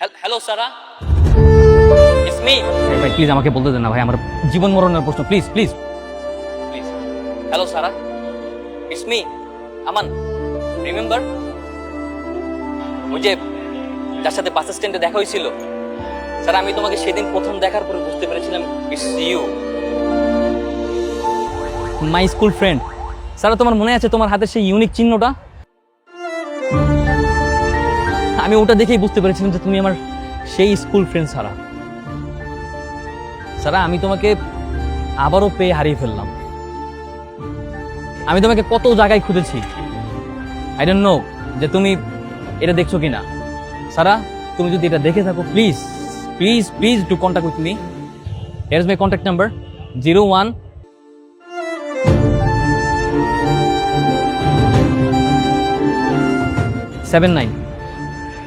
Hello Sara it's me ভাই please আমাকে বলতে দেন না ভাই আমার জীবন মরণের প্রশ্ন please please please hello Sara it's me Aman remember ওই যে যার সাথে বাস স্ট্যান্ডে দেখা হয়েছিল। স্যার আমি তোমাকে সেদিন প্রথম দেখার পরে বুঝতে পেরেছিলাম it's you my school friend sir তোমার মনে আছে তোমার হাতের সেই ইউনিক চিহ্নটা? আমি ওটা দেখেই বুঝতে পেরেছিলাম যে তুমি আমার সেই স্কুল ফ্রেন্ড সারা সারা, আমি তোমাকে আবারও পেয়ে হারিয়ে ফেললাম। আমি তোমাকে কত জায়গায় খুঁজেছি। আই ডোন্ট নো যে তুমি এটা দেখছ কিনা। সারা, তুমি যদি এটা দেখে থাকো please please please do contact with me here is my contact number zero one seven nine.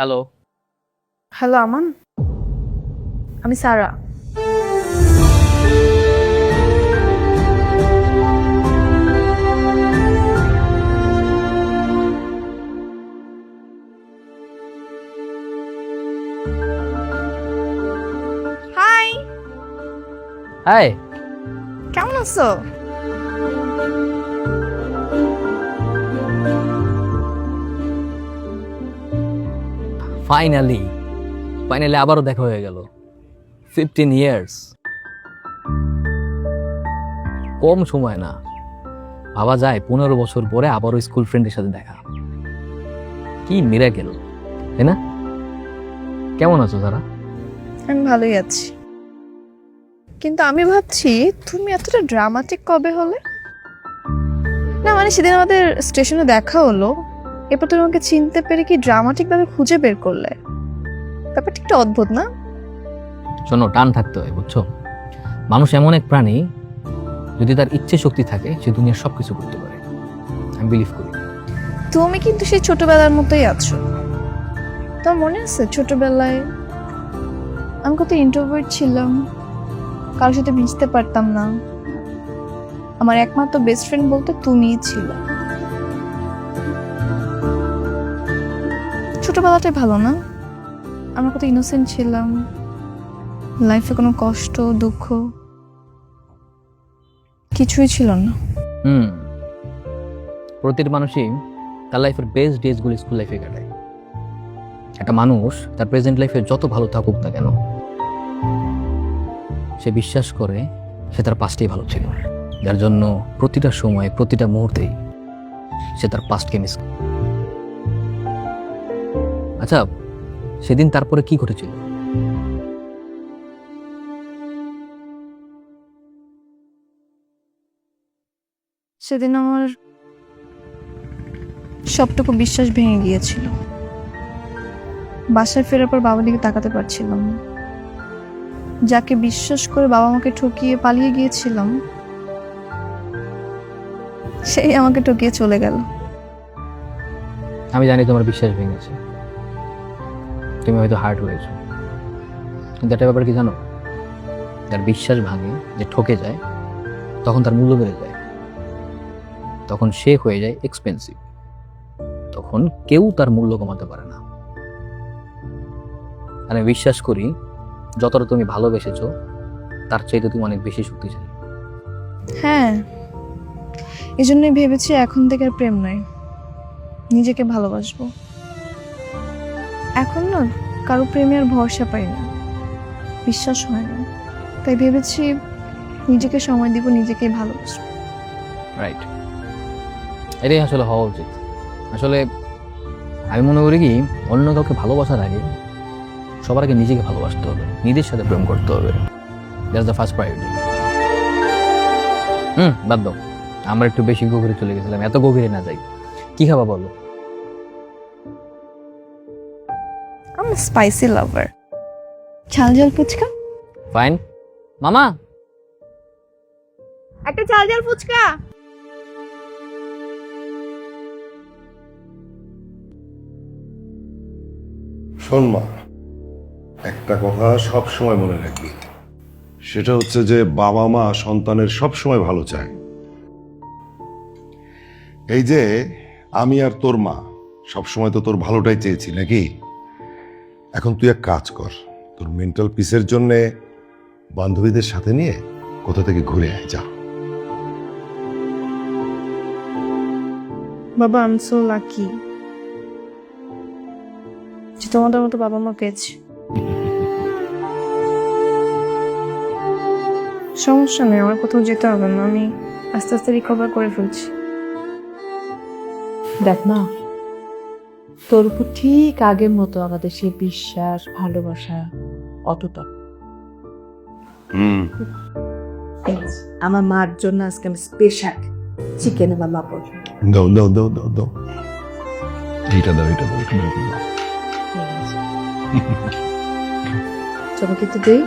Hello hello Aman আমি সারা। হাই হাই কেমন আছো? ফাইনালি ফাইনালি আবারও দেখা হয়ে গেল। ফিফটিন ইয়ার্স কম সময় না। ভাবা যায় পনেরো বছর পরে আবারও স্কুল ফ্রেন্ডের সাথে দেখা। কি মিরাকেল তাই না? কেমন আছো তারা? আমি ভালোই আছি। কিন্তু আমি ভাবছি, তুমি এতটা ড্রামাটিক কবে হলে? না মানে সেদিন আমাদের স্টেশনে দেখা হলো। এরপর তুমি আমাকে চিনতে পেরে কি ড্রামাটিক ভাবে খুঁজে বের করলে? ব্যাপারটা একটু অদ্ভুত না? শোনো টান থাকতে হয় বুঝছ? মানুষ এমন এক প্রাণী যদি তার ইচ্ছে শক্তি থাকে সে দুনিয়ার সব কিছু করতে পারে। আমি বিলিভ করি। তুমি কিন্তু সেই ছোটবেলার মতোই আছো। তোমার মনে আছে ছোটবেলায় আমি কত ইন্ট্রোভার্ট ছিলাম? কারোর সাথে মিশতে পারতাম না। আমার একমাত্র বেস্ট ফ্রেন্ড বলতে তুমিই ছিল। ছোটবেলাটাই ভালো না? আমরা কত ইনোসেন্ট ছিলাম। লাইফে কোনো কষ্ট, দুঃখ কিছুই ছিল না। হুম। প্রতিটি মানুষই তার লাইফের বেস্ট ডেজগুলো স্কুল লাইফে কাটায়। একটা মানুষ তার প্রেজেন্ট লাইফে যত ভালো থাকুক না কেন, সে বিশ্বাস করে সে তার পাস্টেই ভালো ছিল। যার জন্য প্রতিটা সময়, প্রতিটা মুহূর্তেই সে তার পাস্টকে মিস আচ্ছা সেদিন তারপরে কি ঘটেছিল? সেদিন আমার সবটুকু বিশ্বাস ভেঙে গিয়েছিল। বাসায় ফেরার পর বাবার দিকে তাকাতে পারছিলাম না। যাকে বিশ্বাস করে বাবা আমাকে ঠকিয়ে পালিয়ে গিয়েছিলাম সেই আমাকে ঠকিয়ে চলে গেল। আমি জানি তোমার বিশ্বাস ভেঙেছে। তুমি হয়তো হার্ট হয়েছো। কিন্তু একটা ব্যাপার কি জানো? যার বিশ্বাস ভাঙে, যে ঠকে যায়, তখন তার মূল্য বেড়ে যায়। তখন সে হয়ে যায় এক্সপেন্সিভ তখন কেউ তার মূল্য কমাতে পারে না। আমি বিশ্বাস করি, যতটা তুমি ভালোবেসেছো, তার চাইতে তুমি অনেক বেশি শক্তিশালী। হ্যাঁ। এই জন্যই ভেবেছি এখন থেকে আর প্রেম নয় নিজেকে ভালোবাসবো। এখন না, কারও প্রেমে আর ভরসা পাই না। বিশ্বাস হয় না। তাই ভেবেছি নিজেকে সময় দিব, নিজেকেই ভালোবাসবো। রাইট এটাই আসলে হওয়া উচিত। আসলে আমি মনে করি কি, অন্য কাউকে ভালোবাসার আগে সবার আগে নিজেকে ভালোবাসতে হবে, নিজের সাথে প্রেম করতে হবে। That's the first priority hmm, বাদ দাও। আমরা একটু বেশি গভীরে চলে গেছিলাম, এত গভীরে না যাই। কি খাবা বলো? আমি স্পাইসি লাভার ঝাল ঝাল ফুচকা? ফাইন মামা? একটা ঝাল ঝাল ফুচকা। শোন মা একটা কথা সব সময় মনে রাখবি। সেটা হচ্ছে যে বাবা মা সন্তানের সব সময় ভালো চায়। এই যে আমি আর তোর মা সব সময় তো তোর ভালোটাই চেয়েছি নাকি? এখন তুই এক কাজ কর তোর মেন্টাল পিসের জন্যে বান্ধবীদের সাথে নিয়ে কোথা থেকে ঘুরে আয় যা। বাবা আমি সো লাকি যে তোমাদের মতো বাবা মা পেয়েছি। সমস্যা নেই আমার কোথাও যেতে হবে না আমি আস্তে আস্তে রিকভার করে ফেলছি। দেখ না তোর উপর ঠিক আগের মতো আমাদের সেই বিশ্বাস ভালোবাসা হুম। আমার মার জন্য আজকে আমি স্পেশাল চিকেন বা মা পছন্দ দাও দাও দাও দাও দাও। এইটা দাও এটা দাও এটা দাও, এটা দাও। তোমাকে তো দেই।